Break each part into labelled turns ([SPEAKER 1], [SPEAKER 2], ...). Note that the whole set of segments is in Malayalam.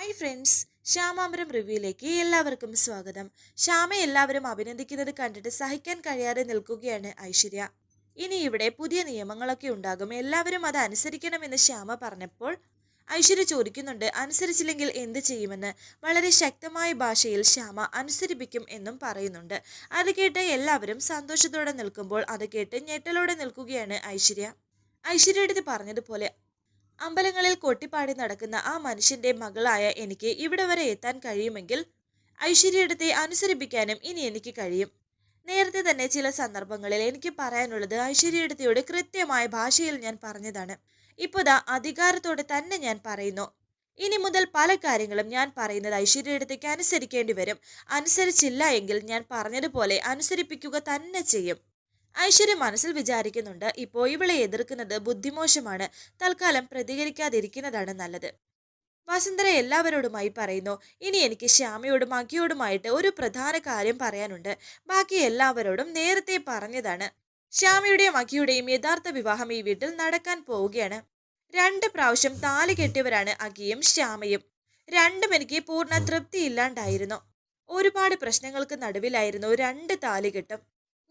[SPEAKER 1] ഹായ് ഫ്രണ്ട്സ് ശ്യാമാമ്പരം റിവ്യൂയിലേക്ക് എല്ലാവർക്കും സ്വാഗതം. ശ്യാമ എല്ലാവരും അഭിനന്ദിക്കുന്നത് കണ്ടിട്ട് സഹിക്കാൻ കഴിയാതെ നിൽക്കുകയാണ് ഐശ്വര്യ. ഇനി ഇവിടെ പുതിയ നിയമങ്ങളൊക്കെ ഉണ്ടാകും. എല്ലാവരും അത് അനുസരിക്കണമെന്ന് ശ്യാമ പറഞ്ഞപ്പോൾ ഐശ്വര്യ ചോദിക്കുന്നുണ്ട് അനുസരിച്ചില്ലെങ്കിൽ എന്ത് ചെയ്യുമെന്ന്? വളരെ ശക്തമായ ഭാഷയിൽ ശ്യാമ അനുസരിപ്പിക്കും എന്നും പറയുന്നുണ്ട്. അത് കേട്ട് എല്ലാവരും സന്തോഷത്തോടെ നിൽക്കുമ്പോൾ അത് കേട്ട് ഞെട്ടലോടെ നിൽക്കുകയാണ് ഐശ്വര്യ. ഐശ്വര്യയുടെ പറഞ്ഞതുപോലെ അമ്പലങ്ങളിൽ കൊട്ടിപ്പാടി നടക്കുന്ന ആ മനുഷ്യന്റെ മകളായ എനിക്ക് ഇവിടെ വരെ എത്താൻ കഴിയുമെങ്കിൽ ഐശ്വര്യത്തെ അനുസരിപ്പിക്കാനും ഇനി എനിക്ക് കഴിയും. നേരത്തെ തന്നെ ചില സന്ദർഭങ്ങളിൽ എനിക്ക് പറയാനുള്ളത് ഐശ്വര്യടുത്തിയോട് കൃത്യമായ ഭാഷയിൽ ഞാൻ പറഞ്ഞതാണ്. ഇപ്പോൾ ദാ അധികാരത്തോടെ തന്നെ ഞാൻ പറയുന്നു. ഇനി മുതൽ പല കാര്യങ്ങളും ഞാൻ പറയുന്നത് ഐശ്വര്യടത്തേക്ക് അനുസരിക്കേണ്ടി വരും. അനുസരിച്ചില്ല എങ്കിൽ ഞാൻ പറഞ്ഞതുപോലെ അനുസരിപ്പിക്കുക തന്നെ ചെയ്യും. ഐശ്വര്യ മനസ്സിൽ വിചാരിക്കുന്നുണ്ട്. ഇപ്പോൾ ഇവളെ എതിർക്കുന്നത് ബുദ്ധിമോശമാണ്. തൽക്കാലം പ്രതികരിക്കാതിരിക്കുന്നതാണ് നല്ലത്. വസുന്ധര എല്ലാവരോടുമായി പറയുന്നു ഇനി എനിക്ക് ശ്യാമയോടും അഖിയോടുമായിട്ട് ഒരു പ്രധാന കാര്യം പറയാനുണ്ട്. ബാക്കി എല്ലാവരോടും നേരത്തെ പറഞ്ഞതാണ്. ശ്യാമയുടെയും അഖിയുടെയും യഥാർത്ഥ വിവാഹം ഈ വീട്ടിൽ നടക്കാൻ പോവുകയാണ്. രണ്ട് പ്രാവശ്യം താലി കെട്ടിയവരാണ് അഖിയും ശ്യാമയും. രണ്ടും എനിക്ക് പൂർണ തൃപ്തിയില്ലാണ്ടായിരുന്നു. ഒരുപാട് പ്രശ്നങ്ങൾക്ക് നടുവിലായിരുന്നു രണ്ട് താലികെട്ടും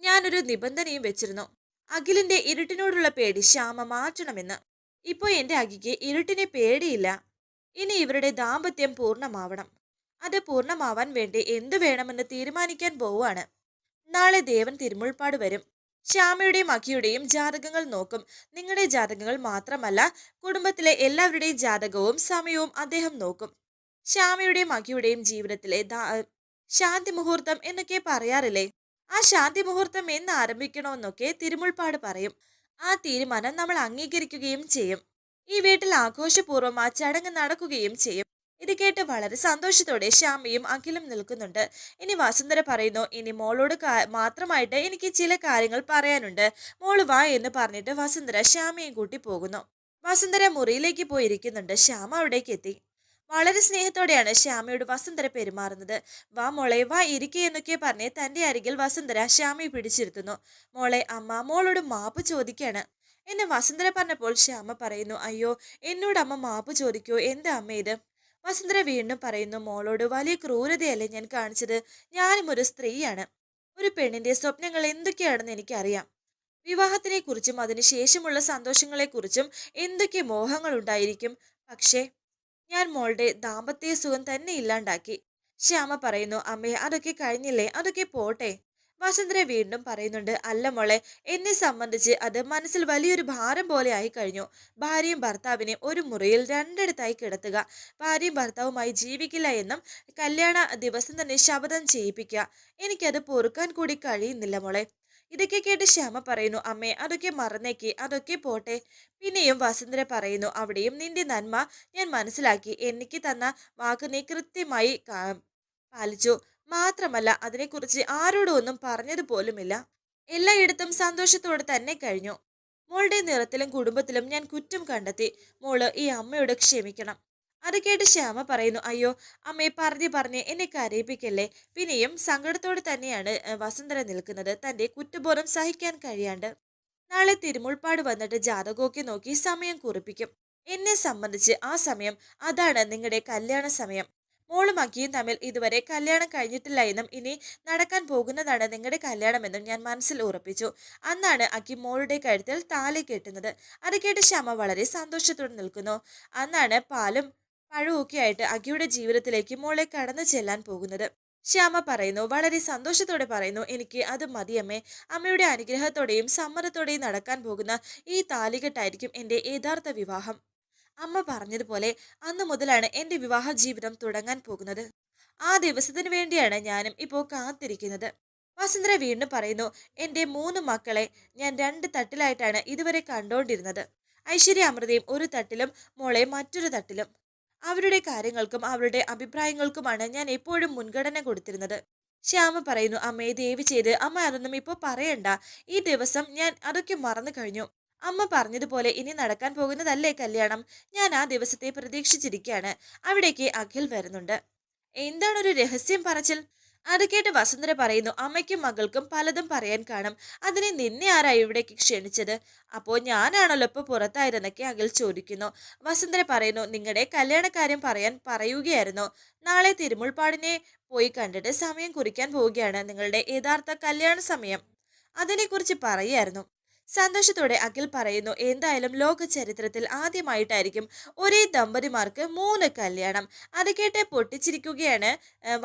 [SPEAKER 1] ഞാനൊരു നിബന്ധനയും വെച്ചിരുന്നു. അഖിലിന്റെ ഇരുട്ടിനോടുള്ള പേടി ശ്യാമ മാറ്റണമെന്ന്. ഇപ്പോൾ എന്റെ അഖിക്ക് ഇരുട്ടിനെ പേടിയില്ല. ഇനി ഇവരുടെ ദാമ്പത്യം പൂർണമാവണം. അത് പൂർണമാവാൻ വേണ്ടി എന്തു വേണമെന്ന് തീരുമാനിക്കാൻ പോവുകയാണ്. നാളെ ദേവൻ തിരുമുൾപ്പാട് വരും. ശ്യാമയുടെയും അഖിയുടെയും ജാതകങ്ങൾ നോക്കും. നിങ്ങളുടെ ജാതകങ്ങൾ മാത്രമല്ല കുടുംബത്തിലെ എല്ലാവരുടെയും ജാതകവും സമയവും അദ്ദേഹം നോക്കും. ശ്യാമയുടെയും അഖിയുടെയും ജീവിതത്തിലെ ശാന്തി മുഹൂർത്തം എന്നൊക്കെ പറയാറില്ലേ? ആ ശാന്തി മുഹൂർത്തം എന്ന് ആരംഭിക്കണമെന്നൊക്കെ തിരുമുൾപ്പാട് പറയും. ആ തീരുമാനം നമ്മൾ അംഗീകരിക്കുകയും ചെയ്യും. ഈ വീട്ടിൽ ആഘോഷപൂർവം ആ ചടങ്ങ് നടക്കുകയും ചെയ്യും. ഇത് കേട്ട് വളരെ സന്തോഷത്തോടെ ശ്യാമയും അഖിലും നിൽക്കുന്നുണ്ട്. ഇനി വസുന്ധര പറയുന്നു ഇനി മോളോട് മാത്രമായിട്ട് എനിക്ക് ചില കാര്യങ്ങൾ പറയാനുണ്ട്. മോൾ വാ എന്ന് പറഞ്ഞിട്ട് വസുന്ധര ശ്യാമയും കൂട്ടി പോകുന്നു. വസുന്ധര മുറിയിലേക്ക് പോയിരിക്കുന്നുണ്ട്. ശ്യാമ അവിടേക്ക് എത്തി. വളരെ സ്നേഹത്തോടെയാണ് ശ്യാമയോട് വസുന്ധര പെരുമാറുന്നത്. വാ മോളെ വാ ഇരിക്കേ എന്നൊക്കെ പറഞ്ഞ് തന്റെ അരികിൽ വസുന്ധര ശ്യാമയെ പിടിച്ചിരുത്തുന്നു. മോളെ അമ്മ മോളോട് മാപ്പ് ചോദിക്കാണ്. എന്നെ വസുന്ധര പറഞ്ഞപ്പോൾ ശ്യാമ പറയുന്നു അയ്യോ എന്നോട് അമ്മ മാപ്പ് ചോദിക്കോ? എന്താ അമ്മ ഇത്? വസുന്ധര വീണ്ടും പറയുന്നു മോളോട് വലിയ ക്രൂരതയല്ലേ ഞാൻ കാണിച്ചത്? ഞാനും ഒരു സ്ത്രീയാണ്. ഒരു പെണ്ണിന്റെ സ്വപ്നങ്ങൾ എന്തൊക്കെയാണെന്ന് എനിക്കറിയാം. വിവാഹത്തിനെ കുറിച്ചും അതിനുശേഷമുള്ള സന്തോഷങ്ങളെക്കുറിച്ചും എന്തൊക്കെ മോഹങ്ങളുണ്ടായിരിക്കും? പക്ഷേ ഞാൻ മോളുടെ ദാമ്പത്യ സുഖം തന്നെ ഇല്ലാണ്ടാക്കി. ശ്യാമ പറയുന്നു അമ്മേ അതൊക്കെ കഴിഞ്ഞില്ലേ? അതൊക്കെ പോട്ടെ. വസുന്ധര വീണ്ടും പറയുന്നുണ്ട് അല്ല മോളെ എന്നെ സംബന്ധിച്ച് അത് മനസ്സിൽ വലിയൊരു ഭാരം പോലെ ആയി കഴിഞ്ഞു. ഭാര്യയും ഭർത്താവിനെ ഒരു മുറിയിൽ രണ്ടിടത്തായി കിടത്തുക. ഭാര്യയും ഭർത്താവുമായി ജീവിക്കില്ല എന്നും കല്യാണ ദിവസം തന്നെ ശപഥം ചെയ്യിപ്പിക്കുക. എനിക്കത് പൊറുക്കാൻ കൂടി കഴിയുന്നില്ല മോളെ. ഇതൊക്കെ കേട്ട് ശ്യാമ പറയുന്നു അമ്മേ അതൊക്കെ മറന്നേക്ക് അതൊക്കെ പോട്ടെ. പിന്നെയും വസുന്ധര പറയുന്നു അവിടെയും നിന്റെ നന്മ ഞാൻ മനസ്സിലാക്കി. എനിക്ക് തന്ന വാക്ക് നീ കൃത്യമായി പാലിച്ചു. മാത്രമല്ല അതിനെക്കുറിച്ച് ആരോടും ഒന്നും പറഞ്ഞതുപോലുമില്ല എല്ലായിടത്തും സന്തോഷത്തോടെ തന്നെ കഴിഞ്ഞു. മോളുടെ നിറത്തിലും കുടുംബത്തിലും ഞാൻ കുറ്റം കണ്ടെത്തി. മോൾ ഈ അമ്മയോട് ക്ഷമിക്കണം. അത് കേട്ട് ശ്യാമ പറയുന്നു അയ്യോ അമ്മയെ പറഞ്ഞു പറഞ്ഞ് എന്നെ കരയിപ്പിക്കല്ലേ? പിന്നെയും സങ്കടത്തോടെ തന്നെയാണ് വസുന്ധര നിൽക്കുന്നത്. തന്റെ കുറ്റബോധം സഹിക്കാൻ കഴിയാണ്ട്. നാളെ തിരുമുൾപ്പാട് വന്നിട്ട് ജാതകമൊക്കെ നോക്കി സമയം കുറിപ്പിക്കും. എന്നെ സംബന്ധിച്ച് ആ സമയം അതാണ് നിങ്ങളുടെ കല്യാണ സമയം. മോളും അക്കിയും തമ്മിൽ ഇതുവരെ കല്യാണം കഴിഞ്ഞിട്ടില്ല എന്നും ഇനി നടക്കാൻ പോകുന്നതാണ് നിങ്ങളുടെ കല്യാണമെന്നും ഞാൻ മനസ്സിൽ ഉറപ്പിച്ചു. അന്നാണ് അക്കി മോളുടെ കഴുത്തിൽ താലി കെട്ടുന്നത്. അത് കേട്ട് ശ്യാമ വളരെ സന്തോഷത്തോടെ നിൽക്കുന്നു. അന്നാണ് പാലും പഴമൊക്കെ ആയിട്ട് അഖിയുടെ ജീവിതത്തിലേക്ക് മോളെ കടന്നു ചെല്ലാൻ പോകുന്നത്. ശ്യാമ പറയുന്നു വളരെ സന്തോഷത്തോടെ പറയുന്നു എനിക്ക് അത് മതിയമ്മേ അമ്മയുടെ അനുഗ്രഹത്തോടെയും സമ്മതത്തോടെയും നടക്കാൻ പോകുന്ന ഈ താലികെട്ടായിരിക്കും എന്റെ യഥാർത്ഥ വിവാഹം. അമ്മ പറഞ്ഞതുപോലെ അന്നു മുതലാണ് എന്റെ വിവാഹ ജീവിതം തുടങ്ങാൻ പോകുന്നത്. ആ ദിവസത്തിന് വേണ്ടിയാണ് ഞാനും ഇപ്പോൾ കാത്തിരിക്കുന്നത്. വസുന്ധര വീണ്ടും പറയുന്നു എന്റെ മൂന്ന് മക്കളെ ഞാൻ രണ്ട് തട്ടിലായിട്ടാണ് ഇതുവരെ കണ്ടുകൊണ്ടിരുന്നത് ഐശ്വര്യ അമൃതയും ഒരു തട്ടിലും മോളെ മറ്റൊരു തട്ടിലും. അവരുടെ കാര്യങ്ങൾക്കും അവരുടെ അഭിപ്രായങ്ങൾക്കുമാണ് ഞാൻ എപ്പോഴും മുൻഗണന കൊടുത്തിരുന്നത്. ശ്യാമ പറയുന്നു അമ്മയെ ദയവ് ചെയ്ത് അമ്മ അതൊന്നും ഇപ്പോൾ പറയണ്ട. ഈ ദിവസം ഞാൻ അതൊക്കെ മറന്നു കഴിഞ്ഞു. അമ്മ പറഞ്ഞതുപോലെ ഇനി നടക്കാൻ പോകുന്നതല്ലേ കല്യാണം? ഞാൻ ആ ദിവസത്തെ പ്രതീക്ഷിച്ചിരിക്കുകയാണ് അവിടേക്ക് അഖിൽ വരുന്നുണ്ട്. എന്താണ് ഒരു രഹസ്യം പറച്ചിൽ? അത് കേട്ട് വസുന്ധര പറയുന്നു അമ്മയ്ക്കും മകൾക്കും പലതും പറയാൻ കാണും. അതിനെ നിന്നെ ആരാ ഇവിടേക്ക് ക്ഷണിച്ചത്? അപ്പോൾ ഞാനാണല്ലോ ഇപ്പോൾ പുറത്തായിരുന്നൊക്കെ അഖിൽ ചോദിക്കുന്നു. വസുന്ധര പറയുന്നു നിങ്ങളുടെ കല്യാണക്കാര്യം പറയാൻ പറയുകയായിരുന്നു. നാളെ തിരുമുൾപ്പാടിനെ പോയി കണ്ടിട്ട് സമയം കുറിക്കാൻ പോവുകയാണ് നിങ്ങളുടെ യഥാർത്ഥ കല്യാണ സമയം. അതിനെക്കുറിച്ച് പറയായിരുന്നു. സന്തോഷത്തോടെ അഖിൽ പറയുന്നു എന്തായാലും ലോക ചരിത്രത്തിൽ ആദ്യമായിട്ടായിരിക്കും ഒരേ ദമ്പതിമാർക്ക് മൂന്ന് കല്യാണം. അത് കേട്ട് പൊട്ടിച്ചിരിക്കുകയാണ്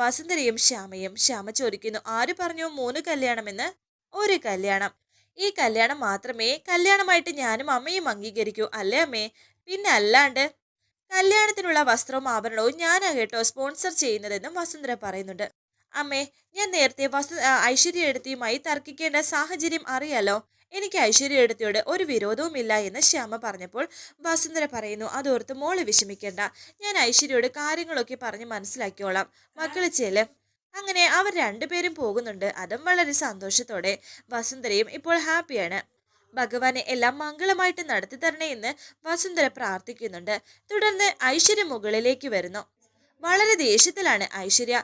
[SPEAKER 1] വസുന്ധരയും ശ്യാമയും. ശ്യാമ ചോദിക്കുന്നു ആര് പറഞ്ഞു മൂന്ന് കല്യാണമെന്ന്? ഒരു കല്യാണം. ഈ കല്യാണം മാത്രമേ കല്യാണമായിട്ട് ഞാനും അമ്മയും അംഗീകരിക്കൂ അല്ലേ അമ്മേ? പിന്നെ അല്ലാണ്ട് കല്യാണത്തിനുള്ള വസ്ത്രവും ആഭരണവും ഞാനാ കേട്ടോ സ്പോൺസർ ചെയ്യുന്നതെന്നും വസുന്ധര പറയുന്നുണ്ട്. അമ്മേ ഞാൻ നേരത്തെ വസു ഐശ്വര്യ എടുത്തിയുമായി തർക്കിക്കേണ്ട സാഹചര്യം അറിയാലോ? എനിക്ക് ഐശ്വര്യ എടുത്തിയോട് ഒരു വിരോധവുമില്ല എന്ന് ശ്യാമ പറഞ്ഞപ്പോൾ വസുന്ധര പറയുന്നു അതോർത്ത് മോൾ വിഷമിക്കേണ്ട. ഞാൻ ഐശ്വര്യയോട് കാര്യങ്ങളൊക്കെ പറഞ്ഞ് മനസ്സിലാക്കിയോളാം മക്കൾ ചെൽ അങ്ങനെ അവർ രണ്ടുപേരും പോകുന്നുണ്ട്. അതും വളരെ സന്തോഷത്തോടെ. വസുന്ധരയും ഇപ്പോൾ ഹാപ്പിയാണ്. ഭഗവാനെ എല്ലാം മംഗളമായിട്ട് നടത്തി തരണേ എന്ന് വസുന്ധര പ്രാർത്ഥിക്കുന്നുണ്ട്. തുടർന്ന് ഐശ്വര്യ മുകളിലേക്ക് വരുന്നു. വളരെ ദേഷ്യത്തിലാണ് ഐശ്വര്യ.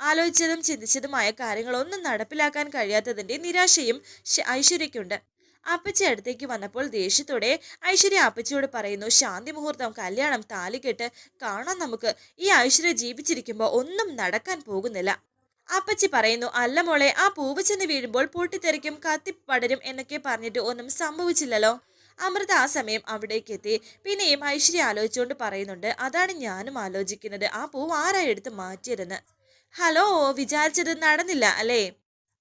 [SPEAKER 1] ആലോചിച്ചതും ചിന്തിച്ചതുമായ കാര്യങ്ങൾ ഒന്നും നടപ്പിലാക്കാൻ കഴിയാത്തതിന്റെ നിരാശയും ഐശ്വര്യയ്ക്കുണ്ട്. അപ്പച്ചി അടുത്തേക്ക് വന്നപ്പോൾ ദേഷ്യത്തോടെ ഐശ്വര്യ അപ്പച്ചിയോട് പറയുന്നു ശാന്തി മുഹൂർത്തം കല്യാണം താലികെട്ട് കാണാം നമുക്ക്. ഈ ഐശ്വര്യ ജീവിച്ചിരിക്കുമ്പോൾ ഒന്നും നടക്കാൻ പോകുന്നില്ല. അപ്പച്ചി പറയുന്നു അല്ല മോളെ ആ പൂവ് ചെന്ന് വീഴുമ്പോൾ പൊട്ടിത്തെറിക്കും കത്തിപ്പടരും എന്നൊക്കെ പറഞ്ഞിട്ട് ഒന്നും സംഭവിച്ചില്ലല്ലോ. അമൃത ആ സമയം അവിടേക്ക് എത്തി. പിന്നെയും ഐശ്വര്യ ആലോചിച്ചുകൊണ്ട് പറയുന്നുണ്ട് അതാണ് ഞാനും ആലോചിക്കുന്നത്. ആ പൂവ് ആരായി എടുത്ത് മാറ്റിയതെന്ന്? ഹലോ വിചാരിച്ചത് നടന്നില്ല അല്ലേ?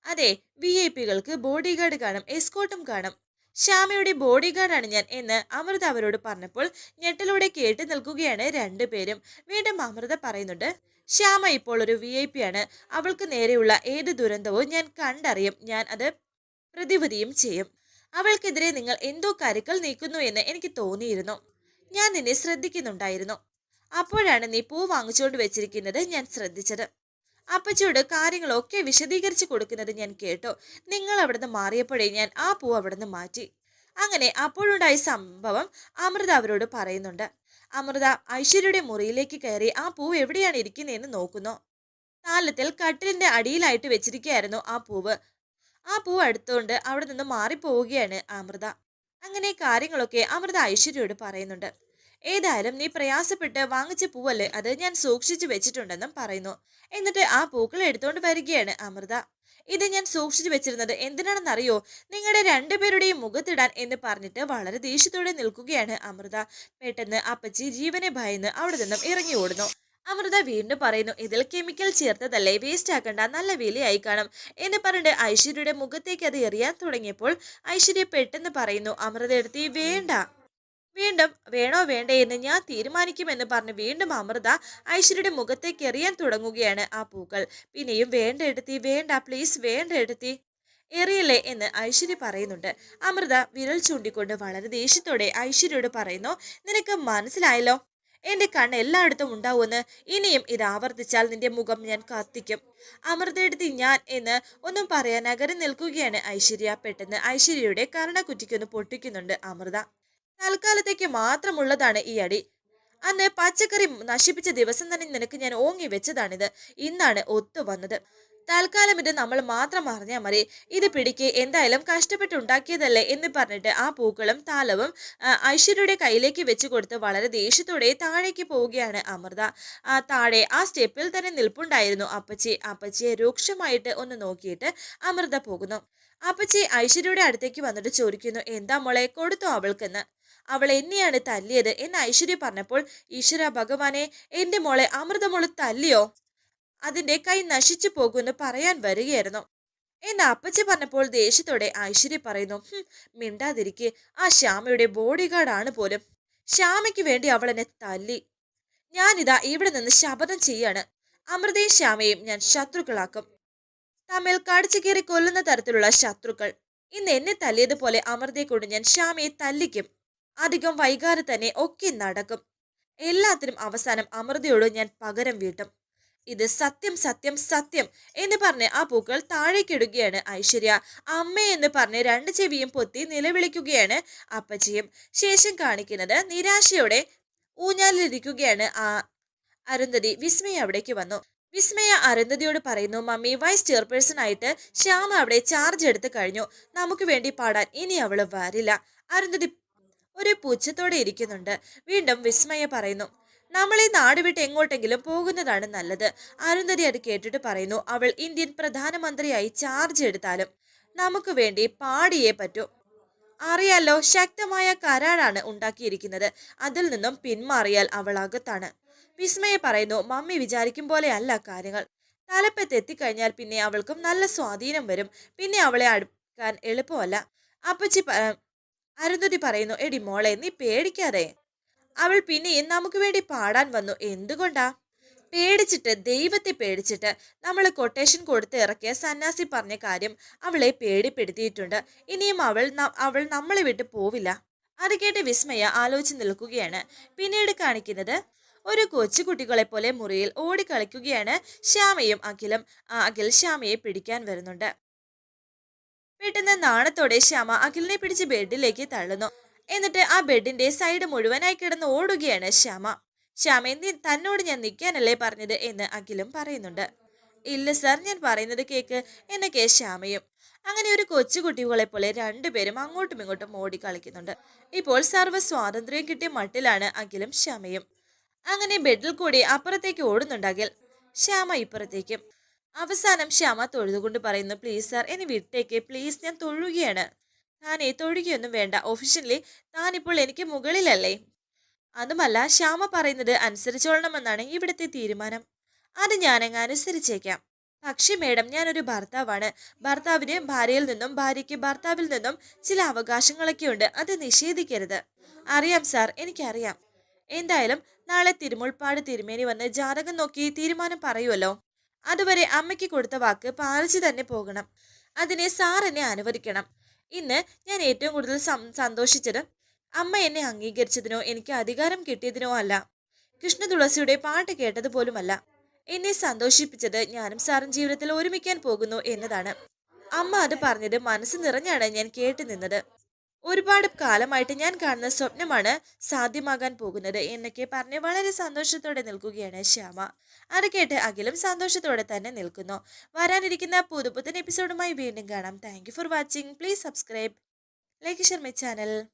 [SPEAKER 1] അതെ വി ഐ പികൾക്ക് ബോഡി ഗാർഡ് കാണും എസ്കോട്ടും കാണും. ശ്യാമയുടെ ബോഡി ഗാർഡാണ് ഞാൻ എന്ന് അമൃത അവരോട് പറഞ്ഞപ്പോൾ ഞെട്ടലോടെ കേട്ട് നിൽക്കുകയാണ് രണ്ടുപേരും. വീണ്ടും അമൃത പറയുന്നുണ്ട് ശ്യാമ ഇപ്പോൾ ഒരു വി ഐ പി ആണ് അവൾക്ക് നേരെയുള്ള ഏത് ദുരന്തവും ഞാൻ കണ്ടറിയും. ഞാൻ അത് പ്രതിവിധിയും ചെയ്യും. അവൾക്കെതിരെ നിങ്ങൾ എന്തോ കരുക്കൾ നീക്കുന്നു എന്ന് എനിക്ക് തോന്നിയിരുന്നു. ഞാൻ നിന്നെ ശ്രദ്ധിക്കുന്നുണ്ടായിരുന്നു. അപ്പോഴാണ് നീ പൂ വാങ്ങിച്ചുകൊണ്ട് വെച്ചിരിക്കുന്നത് ഞാൻ ശ്രദ്ധിച്ചത്. അപ്പച്ചിയോട് കാര്യങ്ങളൊക്കെ വിശദീകരിച്ച് കൊടുക്കുന്നത് ഞാൻ കേട്ടോ. നിങ്ങൾ അവിടുന്ന് മാറിയപ്പോഴേ ഞാൻ ആ പൂ അവിടുന്ന് മാറ്റി. അങ്ങനെ അപ്പോഴുണ്ടായ സംഭവം അമൃത അവരോട് പറയുന്നുണ്ട്. അമൃത ഐശ്വര്യയുടെ മുറിയിലേക്ക് കയറി ആ പൂവ് എവിടെയാണ് ഇരിക്കുന്നതെന്ന് നോക്കുന്നു. താലത്തിൽ കട്ടിലിന്റെ അടിയിലായിട്ട് വെച്ചിരിക്കുകയായിരുന്നു ആ പൂവ്. ആ പൂവ് അടുത്തുകൊണ്ട് അവിടെ നിന്ന് മാറിപ്പോവുകയാണ് അമൃത. അങ്ങനെ കാര്യങ്ങളൊക്കെ അമൃത ഐശ്വര്യയോട് പറയുന്നുണ്ട്. ഏതായാലും നീ പ്രയാസപ്പെട്ട് വാങ്ങിച്ച പൂവല്ലേ അത് ഞാൻ സൂക്ഷിച്ചു വെച്ചിട്ടുണ്ടെന്നും പറയുന്നു. എന്നിട്ട് ആ പൂക്കൾ എടുത്തുകൊണ്ട് വരികയാണ് അമൃത. ഇത് ഞാൻ സൂക്ഷിച്ചു വെച്ചിരുന്നത് എന്തിനാണെന്നറിയോ? നിങ്ങളുടെ രണ്ടുപേരുടെയും മുഖത്തിടാൻ എന്ന് പറഞ്ഞിട്ട് വളരെ ദേഷ്യത്തോടെ നിൽക്കുകയാണ് അമൃത. പെട്ടെന്ന് അപ്പച്ചി ജീവനെ ഭയന്ന് അവിടെ നിന്നും ഇറങ്ങി ഓടുന്നു. അമൃത വീണ്ടും പറയുന്നു ഇതിൽ കെമിക്കൽ ചേർത്തതല്ലേ? വേസ്റ്റ് ആക്കണ്ട. നല്ല വിലയായി കാണും. എന്ന് പറഞ്ഞിട്ട് ഐശ്വര്യയുടെ മുഖത്തേക്ക് അത് എറിയാൻ തുടങ്ങിയപ്പോൾ ഐശ്വര്യ പെട്ടെന്ന് പറയുന്നു അമൃത എടുത്തി വേണ്ട. വീണ്ടും വേണോ വേണ്ടേ എന്ന് ഞാൻ തീരുമാനിക്കുമെന്ന് പറഞ്ഞ് വീണ്ടും അമൃത ഐശ്വര്യയുടെ മുഖത്തേക്ക് എറിയാൻ തുടങ്ങുകയാണ് ആ പൂക്കൾ. പിന്നെയും വേണ്ട എടുത്തി വേണ്ട പ്ലീസ് വേണ്ട എടുത്തി. എറിയല്ലേ എന്ന് ഐശ്വര്യ പറയുന്നുണ്ട്. അമൃത വിരൽ ചൂണ്ടിക്കൊണ്ട് വളരെ ദേഷ്യത്തോടെ ഐശ്വര്യയോട് പറയുന്നു നിനക്ക് മനസ്സിലായല്ലോ എന്റെ കണ്ണ് എല്ലായിടത്തും ഉണ്ടാവുമെന്ന്. ഇനിയും ഇത് ആവർത്തിച്ചാൽ നിന്റെ മുഖം ഞാൻ കത്തിക്കും. അമൃതയെടുത്ത് ഞാൻ എന്ന് ഒന്നും പറയാൻ അകരം നിൽക്കുകയാണ് ഐശ്വര്യ. പെട്ടെന്ന് ഐശ്വര്യയുടെ കരണക്കുറ്റിക്കൊന്ന് പൊട്ടിക്കുന്നുണ്ട് അമൃത. തൽക്കാലത്തേക്ക് മാത്രമുള്ളതാണ് ഈ അടി. അന്ന് പച്ചക്കറി നശിപ്പിച്ച ദിവസം തന്നെ നിനക്ക് ഞാൻ ഓങ്ങി വെച്ചതാണിത്. ഇന്നാണ് ഒത്തു വന്നത്. തൽക്കാലം ഇത് നമ്മൾ മാത്രം അറിഞ്ഞാൽ മതി. ഇത് പിടിക്ക്. എന്തായാലും കഷ്ടപ്പെട്ടുണ്ടാക്കിയതല്ലേ എന്ന് പറഞ്ഞിട്ട് ആ പൂക്കളും താലവും ഐശ്വര്യയുടെ കയ്യിലേക്ക് വെച്ച് കൊടുത്ത് വളരെ ദേഷ്യത്തോടെ താഴേക്ക് പോവുകയാണ് അമൃത. ആ താഴെ ആ സ്റ്റെപ്പിൽ തന്നെ നിൽപ്പുണ്ടായിരുന്നു അപ്പച്ചി. അപ്പച്ചിയെ രൂക്ഷമായിട്ട് ഒന്ന് നോക്കിയിട്ട് അമൃത പോകുന്നു. അപ്പച്ചി ഐശ്വര്യയുടെ അടുത്തേക്ക് വന്നിട്ട് ചോദിക്കുന്നു എന്താ മോളെ കൊടുത്തോ അവൾക്കെന്ന്? അവൾ എന്നെയാണ് തല്ലിയത് എന്ന് ഐശ്വര്യ പറഞ്ഞപ്പോൾ ഈശ്വര ഭഗവാനെ എന്റെ മോളെ അമൃതമോൾ തല്ലിയോ? അതിന്റെ കൈ നശിച്ചു പോകുമെന്ന് പറയാൻ വരികയായിരുന്നു. എന്ന് അപ്പച്ചി പറഞ്ഞപ്പോൾ ദേഷ്യത്തോടെ ഐശ്വര്യ പറയുന്നു "ഹും, മിണ്ടാതിരിക്കെ ആ ശ്യാമയുടെ ബോഡി ഗാർഡാണ് പോലും. ശ്യാമയ്ക്ക് വേണ്ടി അവൾ എന്നെ തല്ലി. ഞാനിതാ ഇവിടെ നിന്ന് ശപഥം ചെയ്യാണ്. അമൃതയും ശ്യാമയും ഞാൻ ശത്രുക്കളാക്കും. തമ്മിൽ കടിച്ചു കയറി കൊല്ലുന്ന തരത്തിലുള്ള ശത്രുക്കൾ. ഇന്ന് എന്നെ തല്ലിയതുപോലെ അമൃതയെ കൊണ്ട് ഞാൻ ശ്യാമയെ തല്ലിക്കും. അധികം വൈകാതെ തന്നെ ഒക്കെ നടക്കും. എല്ലാത്തിനും അവസാനം അമൃതയോട് ഞാൻ പകരം വീട്ടും. ഇത് സത്യം സത്യം സത്യം എന്ന് പറഞ്ഞ് ആ പൂക്കൾ താഴേക്കിടുകയാണ് ഐശ്വര്യ. അമ്മ എന്ന് പറഞ്ഞ് രണ്ട് ചെവിയും പൊത്തി നിലവിളിക്കുകയാണ് അപ്പച്ചിയും. ശേഷം കാണിക്കുന്നത് നിരാശയോടെ ഊഞ്ഞാലിരിക്കുകയാണ് ആ അരുന്ധതി. വിസ്മയ അവിടേക്ക് വന്നു. വിസ്മയ അരുന്ധതിയോട് പറയുന്നു മമ്മി വൈസ് ചെയർപേഴ്സൺ ആയിട്ട് ശ്യാമ അവിടെ ചാർജ് എടുത്ത് കഴിഞ്ഞു. നമുക്ക് വേണ്ടി പാടാൻ ഇനി അവൾ വരില്ല. അരുന്ധതി ഒരു പുച്ഛത്തോടെ ഇരിക്കുന്നുണ്ട്. വീണ്ടും വിസ്മയ പറയുന്നു. നമ്മൾ ഈ നാട് വിട്ട് എങ്ങോട്ടെങ്കിലും പോകുന്നതാണ് നല്ലത്. അരുന്ധതി അത് കേട്ടിട്ട് പറയുന്നു അവൾ ഇന്ത്യൻ പ്രധാനമന്ത്രിയായി ചാർജ് എടുത്താലും നമുക്ക് വേണ്ടി പാടിയേ പറ്റൂ. അറിയാലോ ശക്തമായ കരാറാണ് ഉണ്ടാക്കിയിരിക്കുന്നത്. അതിൽ നിന്നും പിന്മാറിയാൽ അവൾ അകത്താണ്. വിസ്മയ പറയുന്നു മമ്മി വിചാരിക്കും പോലെയല്ല കാര്യങ്ങൾ. തലപ്പത്ത് എത്തിക്കഴിഞ്ഞാൽ പിന്നെ അവൾക്കും നല്ല സ്വാധീനം വരും. പിന്നെ അവളെ അടുക്കാൻ എളുപ്പമല്ല. അപ്പച്ചി അരുന്ധതി പറയുന്നു എടി മോളെ നീ പേടിക്കാതെ. അവൾ പിന്നെയും നമുക്ക് വേണ്ടി പാടാൻ വന്നു. എന്തുകൊണ്ടാ? പേടിച്ചിട്ട് ദൈവത്തെ പേടിച്ചിട്ട് നമ്മൾ കൊട്ടേഷൻ കൊടുത്ത് ഇറക്കിയ സന്യാസി പറഞ്ഞ കാര്യം അവളെ പേടിപ്പെടുത്തിയിട്ടുണ്ട്. ഇനിയും അവൾ അവൾ നമ്മളെ വിട്ട് പോവില്ല. അത് കേട്ട് വിസ്മയ ആലോചിച്ച് നിൽക്കുകയാണ്. പിന്നീട് കാണിക്കുന്നത് ഒരു കൊച്ചുകുട്ടികളെ പോലെ മുറിയിൽ ഓടിക്കളിക്കുകയാണ് ശ്യാമയും അഖിലും. അഖിൽ ശ്യാമയെ പിടിക്കാൻ വരുന്നുണ്ട്. പെട്ടെന്ന് നാണത്തോടെ ശ്യാമ അഖിലിനെ പിടിച്ച് ബെഡിലേക്ക് തള്ളുന്നു. എന്നിട്ട് ആ ബെഡിന്റെ സൈഡ് മുഴുവനായി കിടന്ന് ഓടുകയാണ് ശ്യാമ. ശ്യാമ നീ തന്നോട് ഞാൻ നിൽക്കാനല്ലേ പറഞ്ഞത്? എന്ന് അഖിലും പറയുന്നുണ്ട്. ഇല്ല സാർ ഞാൻ പറയുന്നത് കേക്ക് എന്നൊക്കെ ശ്യാമയും. അങ്ങനെ ഒരു കൊച്ചുകുട്ടികളെ പോലെ രണ്ടുപേരും അങ്ങോട്ടും ഇങ്ങോട്ടും ഓടി കളിക്കുന്നുണ്ട്. ഇപ്പോൾ സർവ സ്വാതന്ത്ര്യം കിട്ടിയ മട്ടിലാണ് അഖിലും ശ്യാമയും. അങ്ങനെ ബെഡിൽ കൂടി അപ്പുറത്തേക്ക് ഓടുന്നുണ്ട് അഖിൽ. ശ്യാമ ഇപ്പുറത്തേക്കും. അവസാനം ശ്യാമ തൊഴുതുകൊണ്ട് പറയുന്നു പ്ലീസ് സാർ എന്നെ വിട്ടേക്ക്. പ്ലീസ് ഞാൻ തൊഴുകയാണ്. താനേ തൊഴുകയൊന്നും വേണ്ട. ഒഫീഷ്യലി താനിപ്പോൾ എനിക്ക് മുകളിലല്ലേ? അതുമല്ല ശ്യാമ പറയുന്നത് അനുസരിച്ചോളണമെന്നാണ് ഇവിടുത്തെ തീരുമാനം. അത് ഞാനങ്ങ് അനുസരിച്ചേക്കാം. പക്ഷേ മേഡം ഞാനൊരു ഭർത്താവാണ്. ഭർത്താവിന് ഭാര്യയിൽ നിന്നും ഭാര്യയ്ക്ക് ഭർത്താവിൽ നിന്നും ചില അവകാശങ്ങളൊക്കെ ഉണ്ട്. അത് നിഷേധിക്കരുത്. അറിയാം സാർ എനിക്കറിയാം. എന്തായാലും നാളെ തിരുമുൾപ്പാട് തിരുമേനി വന്ന് ജാതകം നോക്കി തീരുമാനം പറയുമല്ലോ അതുവരെ അമ്മയ്ക്ക് കൊടുത്ത വാക്ക് പാലിച്ചു തന്നെ പോകണം. അതിനെ സാർ എന്നെ അനുവദിക്കണം. ഇന്ന് ഞാൻ ഏറ്റവും കൂടുതൽ സന്തോഷിച്ചത് അമ്മ എന്നെ അംഗീകരിച്ചതിനോ എനിക്ക് അധികാരം കിട്ടിയതിനോ അല്ല. കൃഷ്ണ തുളസിയുടെ പാട്ട് കേട്ടത് പോലുമല്ല എന്നെ സന്തോഷിപ്പിച്ചത് ഞാനും സാറും ജീവിതത്തിൽ ഒരുമിക്കാൻ പോകുന്നു എന്നതാണ്. അമ്മ അത് പറഞ്ഞത് മനസ്സ് നിറഞ്ഞാണ് ഞാൻ കേട്ടു നിന്നത്. ഒരുപാട് കാലമായിട്ട് ഞാൻ കാണുന്ന സ്വപ്നമാണ് സാധ്യമാകാൻ പോകുന്നത് എന്നൊക്കെ പറഞ്ഞ് വളരെ സന്തോഷത്തോടെ നിൽക്കുകയാണ് ശ്യാമ. അത് കേട്ട് അഖിലും സന്തോഷത്തോടെ തന്നെ നിൽക്കുന്നു. വരാനിരിക്കുന്ന പുതുപുത്തൻ എപ്പിസോഡുമായി വീണ്ടും കാണാം. Thank for watching please subscribe like my channel